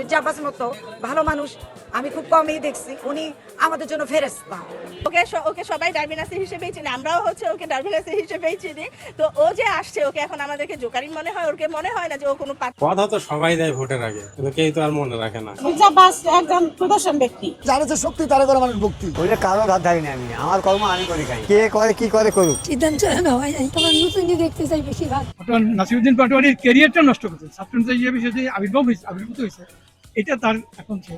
মির্জা আব্বাসের মতো ভালো মানুষ আমি খুব কমই দেখছি। উনি আমাদের জন্য ফেরেস্তা ওকে ওকে সবাই ডারবিনাসি হিসেবেই চিনি আমরাও হচ্ছে ওকে ডারবিনাসি হিসেবেই চিনি। তো ও যে আসছে ওকে এখন আমাদেরকে জোকারি মনে হয় ওকে মনে হয় না যে ও কোনো কথা তো সবাই দেয় ভোটের আগে কিন্তু কেউ তো আর মনে রাখে না। মির্জা আব্বাস একজন প্রদর্শন ব্যক্তি। যারা যে শক্তি তারা করে মানুষ ভক্তি। ওইটা কারও ধার ধারি না আমি আমার কর্ম আমি করি খাই। কে করে কি করে করুক? সিদ্ধান্ত নেওয়া হয় নাই তোমার নতুনই দেখতে চাই বেশিরভাগ। আপনার নাসিরুদ্দিন পাটোয়ারির ক্যারিয়ারটা নষ্ট করছে। ছাত্রনেতা হিসেবে সে আবির্ভাব হয়েছে আবির্ভূত হয়েছে এটা তার এখন সে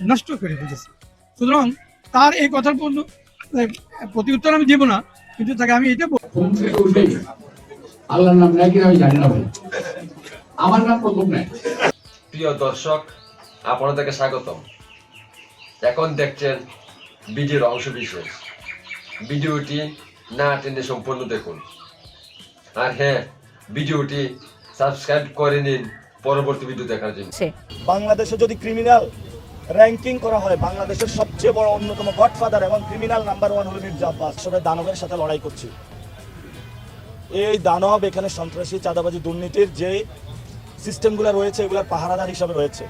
নষ্ট করে ফেলেছে। সুতরাং তার এই কথার প্রতি উত্তর আমি দেবো না কিন্তু তাকে আমি এটা আল্লাহর নাম নাকি আমি জানি না ভাই। আমার নাম প্রথম নাই প্রিয় দর্শক আপনাদেরকে স্বাগতম। এখন দেখছেন ভিডিওর অংশ বিশেষ ভিডিওটি না টেনে সম্পূর্ণ দেখুন। আর হ্যাঁ ভিডিওটি সাবস্ক্রাইব করে নিন। পরবর্তী ভিডিও দেখার জন্য। বাংলাদেশে যদি ক্রিমিনাল র্যাঙ্কিং করা হয় বাংলাদেশের সবচেয়ে বড় অন্যতম গডফাদার এবং ক্রিমিনাল নাম্বার ওয়ান হলো মির্জা আব্বাস আসলে দানবের সাথে লড়াই করছি। এই দানব এখানে সন্ত্রাসী চাঁদাবাজি দুর্নীতির যে সিস্টেমগুলো রয়েছে এগুলোর পাহারাদার হিসাবে রয়েছে।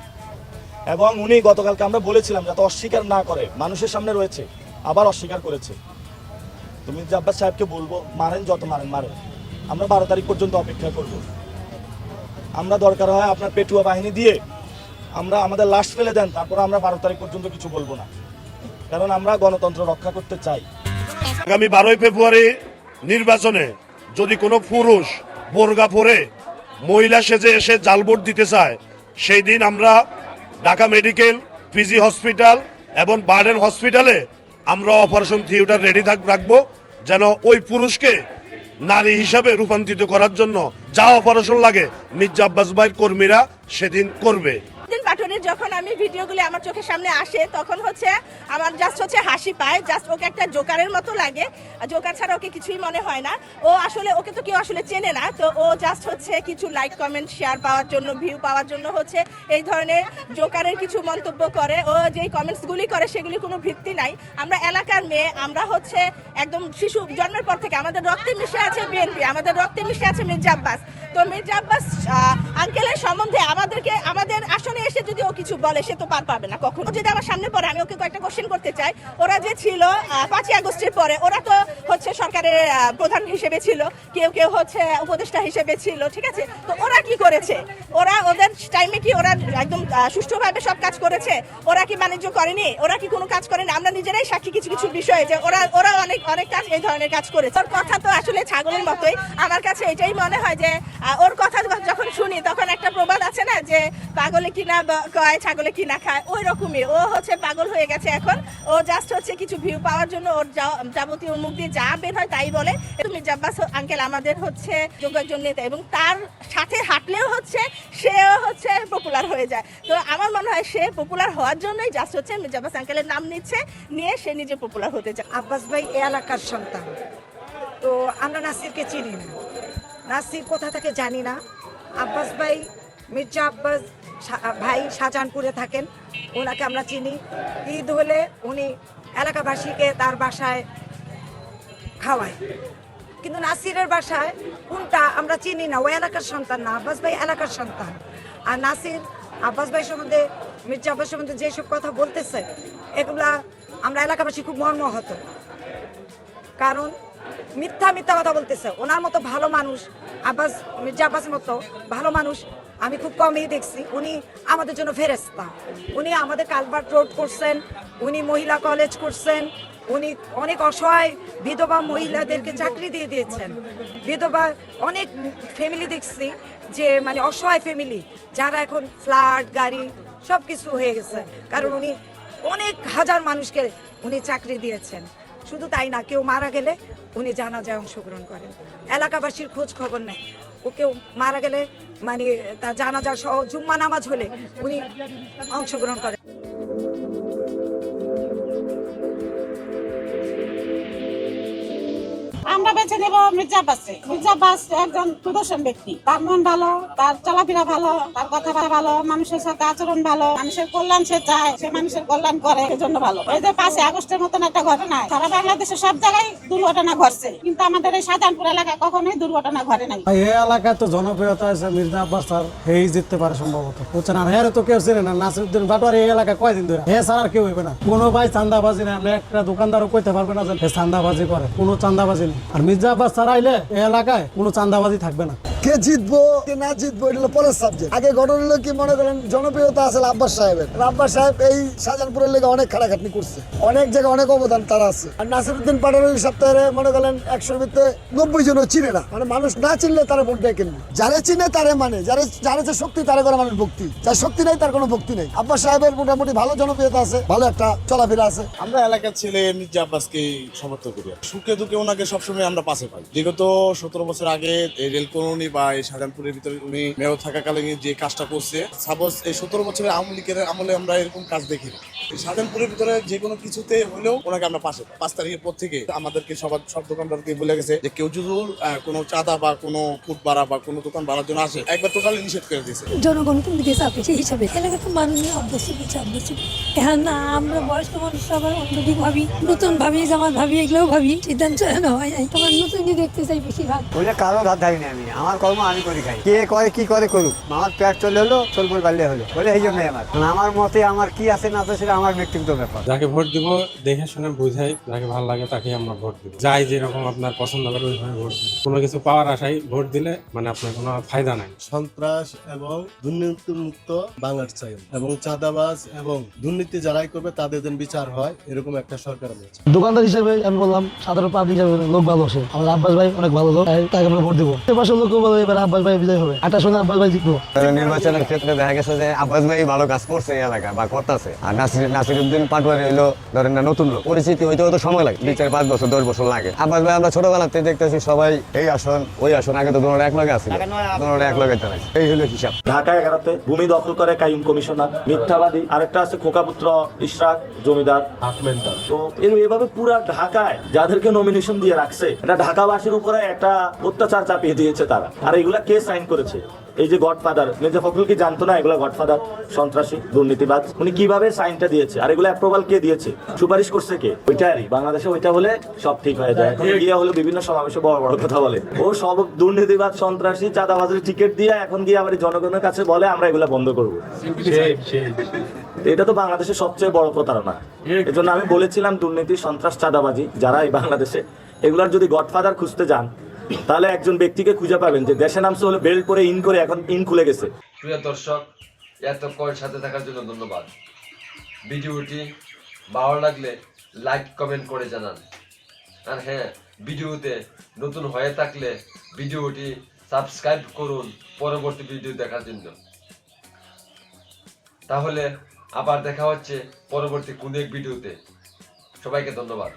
এবং উনি গতকালকে আমরা বলেছিলাম যাতে অস্বীকার না করে মানুষের সামনে রয়েছে আবার অস্বীকার করেছে। তুমি মির্জা আব্বাস সাহেবকে বলব মারেন যত মারেন মারেন। আমরা বারো তারিখ পর্যন্ত অপেক্ষা করব। আমরা দরকার হয় আপনার পেটুয়া বাহিনী দিয়ে আমরা আমাদের লাশ ফেলে দেন, তারপর আমরা বারো তারিখ পর্যন্ত কিছু বলব না। কারণ আমরা গণতন্ত্র রক্ষা করতে চাই। আগামী বারোই ফেব্রুয়ারি নির্বাচনে যদি কোনো পুরুষ বোরগা পরে মহিলা সেজে এসে জাল ভোট দিতে চায়, সেই দিন আমরা ঢাকা মেডিকেল, পিজি হসপিটাল এবং বার্ডেন হসপিটালে আমরা অপারেশন থিয়েটার রেডি থাক, রাখব, যেন ওই পুরুষকে নারী হিসাবে রূপান্তরিত করার জন্য যা অপারেশন লাগে মির্জা আব্বাস ভাইয়ের কর্মীরা সেদিন করবে। দিন যখন আমি ভিডিওগুলি আমার চোখের সামনে আসে, তখন হচ্ছে আমার জাস্ট হচ্ছে হাসি পায় জাস্ট ওকে একটা জোকারের মতো লাগে। জোকার ছাড়া ওকে কিছুই মনে হয় না। ও আসলে, ওকে তো কেউ আসলে চেনে না, তো ও জাস্ট হচ্ছে কিছু লাইক কমেন্ট শেয়ার পাওয়ার জন্য ভিউ পাওয়ার জন্য হচ্ছে এই ধরনের জোকারের কিছু মন্তব্য করে। ও যেই কমেন্টসগুলি করে, সেগুলি কোনো ভিত্তি নাই। আমরা এলাকার মেয়ে, আমরা হচ্ছে একদম শিশু, জন্মের পর থেকে আমাদের রক্তে মিশে আছে বিএনপি আমাদের রক্তে মিশে আছে মির্জা আব্বাস। তো মির্জা আব্বাস আঙ্কেলের সম্বন্ধে আমাদেরকে, আমাদের আসনে এসে যদি ও কিছু বলে, সে তো পার পাবে না কখনো। যদি আমার সামনে পড়ে, আমি ওকে কয়েকটা কোশ্চেন করতে চাই। ওরা যে ছিল পাঁচই আগস্টের পরে, ওরা তো হচ্ছে সরকারের প্রধান হিসেবে ছিল, কেউ কেউ হচ্ছে উপদেষ্টা হিসেবে ছিল, ঠিক আছে? তো ওরা কি করেছে? ওরা ওদের টাইমে কি ওরা একদম সুষ্ঠুভাবে সব কাজ করেছে? ওরা কি বাণিজ্য করেনি? ওরা কি কোনো কাজ করেনি? আমরা নিজেরাই সাক্ষী কিছু কিছু বিষয়ে যে ওরা ওরা অনেক অনেক কাজ, এই ধরনের কাজ করেছে। ওর কথা তো আসলে ছাগলের মতোই। আমার কাছে এটাই মনে হয় যে ওর কথা যখন শুনি, তখন একটা প্রবাদ আছে না যে পাগলে কিনা কয়, ছাগলে কিনা খায়, ওই রকমই। ও হচ্ছে পাগল হয়ে গেছে এখন। ও জাস্ট হচ্ছে কিছু ভিউ পাওয়ার জন্য ওর যাবতীয় মুখ দিয়ে যা বের হয় তাই বলে। তুমি জাব্বাস আঙ্কেল আমাদের হচ্ছে যোগাযোগ নেতা এবং তার সাথে হাঁটলেও হচ্ছে সেও হচ্ছে পপুলার হয়ে যায়। তো আমার মনে হয় সে পপুলার হওয়ার জন্যই জাস্ট হচ্ছে মির্জাব্বাস আঙ্কেলের নাম নিচ্ছে, নিয়ে সে নিজে পপুলার হতে চায়। আব্বাস ভাই, এলাকার সন্তান। তো আমরা নাসিরকে চিনি না। নাসির কোথা থেকে জানি না। আব্বাস ভাই, মির্জা আব্বাস ভাই শাহজাহানপুরে থাকেন, ওনাকে আমরা চিনি। ঈদ হলে উনি এলাকাবাসীকে তার বাসায় খাওয়ায়। কিন্তু নাসিরের বাসায় কোনটা আমরা চিনি না, ও এলাকার সন্তান না, আব্বাস ভাই এলাকার সন্তান। আর নাসির, আব্বাস ভাই সম্বন্ধে, মির্জা আব্বাস সম্বন্ধে যেসব কথা বলতেছে, এগুলা আমরা এলাকাবাসী খুব মর্মাহত। কারণ মিথ্যা মিথ্যা কথা বলতেছে। ওনার মতো ভালো মানুষ, আব্বাস, মির্জা আব্বাসের মতো ভালো মানুষ আমি খুব কমই দেখছি। উনি আমাদের জন্য ফেরেস্তা উনি আমাদের কালভার্ট রোড করছেন, উনি মহিলা কলেজ করছেন, উনি অনেক অসহায় বিধবা মহিলাদেরকে চাকরি দিয়ে দিয়েছেন। বিধবা অনেক ফ্যামিলি দেখছি যে মানে অসহায় ফ্যামিলি যারা এখন ফ্ল্যাট গাড়ি সব কিছু হয়ে গেছে। কারণ উনি অনেক হাজার মানুষকে উনি চাকরি দিয়েছেন। শুধু তাই না, কেউ মারা গেলে উনি জানাজায় অংশগ্রহণ করেন। এলাকাবাসীর খোঁজ খবর নেয় ও কেউ মারা গেলে মানে তার জানাজা সহ জুম্মা নামাজ হলে উনি অংশগ্রহণ করেন। আমরা বেছে নেব মির্জা আব্বাসে মির্জা আব্বাস একজন সুদর্শন ব্যক্তি। তার মন ভালো, তার চলাফেরা ভালো, তার কথা ভালো, মানুষের সাথে আচরণ ভালো, মানুষের কল্যাণ সে চায়, সে মানুষের কল্যাণ করে সেজন্য ভালো। এই যে পাঁচে আগস্টের মতন একটা ঘটনা, সারা বাংলাদেশে সব জায়গায় দুর্ঘটনা ঘটছে। কিন্তু আমাদের এই শাহজাহানপুর এলাকায় কখনোই দুর্ঘটনা ঘটে নাই। এই এলাকায় তো জনপ্রিয়তা আছে, মির্জা আব্বাস স্যার হেই জিততে পারে সম্ভবত। বুঝছেন? আর হ্যাঁ তো কেউ চেনে না, নাসিরুদ্দিন বাটোয়ার এই এলাকায় কয়দিন ধরে। হ্যাঁ স্যার আর কেউ হইবে না। কোনো ভাই চান্দাবাজি না আমরা একটা দোকানদারও কইতে পারবে না যে হে চান্দাবাজি করে। কোনো চান্দাবাজি নেই। আর মির্জা আব্বাস স্যার আইলে এলাকায় কোনো চান্দাবাজি থাকবে না। কে জিতবো, কে না জিতবো, এটা হলো পরের সাবজেক্ট আগে ঘটনা হলো কি, মনে করেন জনপ্রিয়তা আছে আব্বাস সাহেবের। আব্বাস সাহেব এই শাহজাহানপুরের লেগে অনেক খাটাখাটনি করছে। অনেক জায়গায় অনেক অবদান তার আছে। আর নাসিরুদ্দিন পাটোয়ারি ওই সপ্তাহে মনে করেন, একশোর ভিতরে নব্বই জনও চিনে না। মানে মানুষ না চিনলে তারা ভোট দেয় কেন যারে চিনে তারে মানে। যারে, যার যে শক্তি, তারে করে মানুষ ভক্তি। যার শক্তি নাই, তার কোনো ভক্তি নেই। আব্বাস সাহেবের মোটামুটি ভালো জনপ্রিয়তা আছে, ভালো একটা চলাফেরা আছে। আমরা এলাকার ছেলে মির্জা আব্বাসকে সমর্থন করি সুখে দুঃখে ওনাকে সবসময় আমরা পাশে পাই। বিগত সতেরো বছর আগে এই রেল কলোনি বা এই শাহজাহানপুরের ভিতরে উনি মেয়র থাকাকালীন যে কাজটা করছে সাপোজ এই সতেরো বছরের আওয়ামী লীগের আমলে আমরা এরকম কাজ এই শাহজাহানপুরের ভিতরে যে কোনো কিছুতে হলেও ওনাকে আমরা পাশে পাঁচ তারিখের পর থেকে আমাদেরকে সবার সব দোকানদারকে বলে গেছে যে কেউ যদি কোনো চাঁদা বা কোনো ফুট ভাড়া বা কোনো দোকান ভাড়ার জন্য আসে একবার টোটালি নিষেধ করে দিয়েছে। জনগণ কিন্তু দিকে চাপে সেই হিসাবে। এলাকাতে মানুষ অভ্যস্ত কিছু অভ্যস্ত এখন না আমরা বয়স্ক মানুষ সবাই অন্যদিক ভাবি। নতুন ভাবি জামাত ভাবি এগুলোও ভাবি। সিদ্ধান্ত না হয় তোমার নতুন দেখতে চাই বেশিরভাগ। ওইটা কারও ঘাত ধারিনি আমি। আমার কর্ম আমি করি খাই। কে করে কি করে করুক? আমার পেট চলে হলো চলবই পারলে হলো। বলে এই জন্যই আমার। আমার মতে আমার কি আছে না আছে সেটা আমার ব্যক্তিগত ব্যাপার। যাকে ভোট দিব দেখে শুনে বুঝাই যাকে ভালো লাগে তাকে আমরা ভোট দিব। যাই যেরকম আপনার পছন্দ করে ওইভাবে ভোট দিব কোনো কিছু পাওয়ার আশায় ভোট দিলে মানে আপনার কোনো ফায়দা নাই। সন্ত্রাস এবং দুর্নীতি মুক্ত বাংলাদেশ চাই এবং চাঁদাবাজ এবং দুর্নীতি যারাই করবে তাদের যেন বিচার হয় এরকম একটা সরকার আমি দোকানদার হিসেবে আমি বললাম সাধারণ পাবলিক হিসেবে লোক ভালো আছে। আমার আব্বাস ভাই অনেক ভালো লোক তাকে আমরা ভোট দেবো। এবার লোক এবার আব্বাস ভাই বিজয় হবে। আটা শুনে আব্বাস ভাই জিতবো। নির্বাচনের ক্ষেত্রে দেখা গেছে যে আব্বাস ভাই ভালো কাজ করছে এই এলাকায় বা করতেছে। আর নাসির পাটোয়ারি হইল ধরেন না নতুন লোক। পরিচিতি হইতে হয়তো সময় লাগে দুই চার পাঁচ বছর দশ বছর লাগে। আব্বাস ভাই আমরা ছোটবেলাতে দেখতেছি সবাই এই আসন ওই আসন আগে তো দুটো এক লগে আছে। দুটো এক লগে এই হলো হিসাব। ঢাকা এগারোতে ভূমি দখল করে কাইম কমিশনার মিথ্যাবাদী। আরেকটা আছে খোকাপুত্র ইশরাক জমিদার তো এর- এভাবে পুরা ঢাকায় যাদেরকে নমিনেশন দিয়ে রাখছে এটা ঢাকাবাসীর উপরে একটা অত্যাচার চাপিয়ে দিয়েছে তারা। আর এগুলা কে সাইন করেছে? এই যে গডফাদার মির্জা ফখরুল কি জানতো না এগুলা গডফাদার সন্ত্রাসী দুর্নীতিবাজ উনি কীভাবে সাইনটা দিয়েছে? আর এগুলো অ্যাপ্রুভাল কে দিয়েছে? সুপারিশ করছে কে? ওইটারই। বাংলাদেশে ওইটা হলে সব ঠিক হয়ে যায়। এখন গিয়ে হলো বিভিন্ন সমাবেশে বড় বড় কথা বলে। ও সব দুর্নীতিবাজ সন্ত্রাসী চাঁদাবাজের টিকিট দিয়ে এখন গিয়ে আবার জনগণের কাছে বলে আমরা এগুলা বন্ধ করব। এটা তো বাংলাদেশের সবচেয়ে বড় প্রতারণা। এজন্য আমি বলেছিলাম দুর্নীতি সন্ত্রাস চাঁদাবাজি যারা এই বাংলাদেশে এগুলার যদি গডফাদার খুঁজতে যান তাহলে একজন ব্যক্তিকে খুঁজে পাবেন যে দেশে নামছে হলো বেল্ট পরে ইন করে এখন ইন খুলে গেছে। প্রিয় দর্শক এতক্ষণ সাথে থাকার জন্য ধন্যবাদ। ভিডিওটি ভালো লাগলে লাইক, কমেন্ট করে জানান। আর হ্যাঁ ভিডিওতে নতুন হয়ে থাকলে ভিডিওটি সাবস্ক্রাইব করুন পরবর্তী ভিডিও দেখার জন্য। তাহলে আবার দেখা হচ্ছে পরবর্তী কোন এক ভিডিওতে। সবাইকে ধন্যবাদ।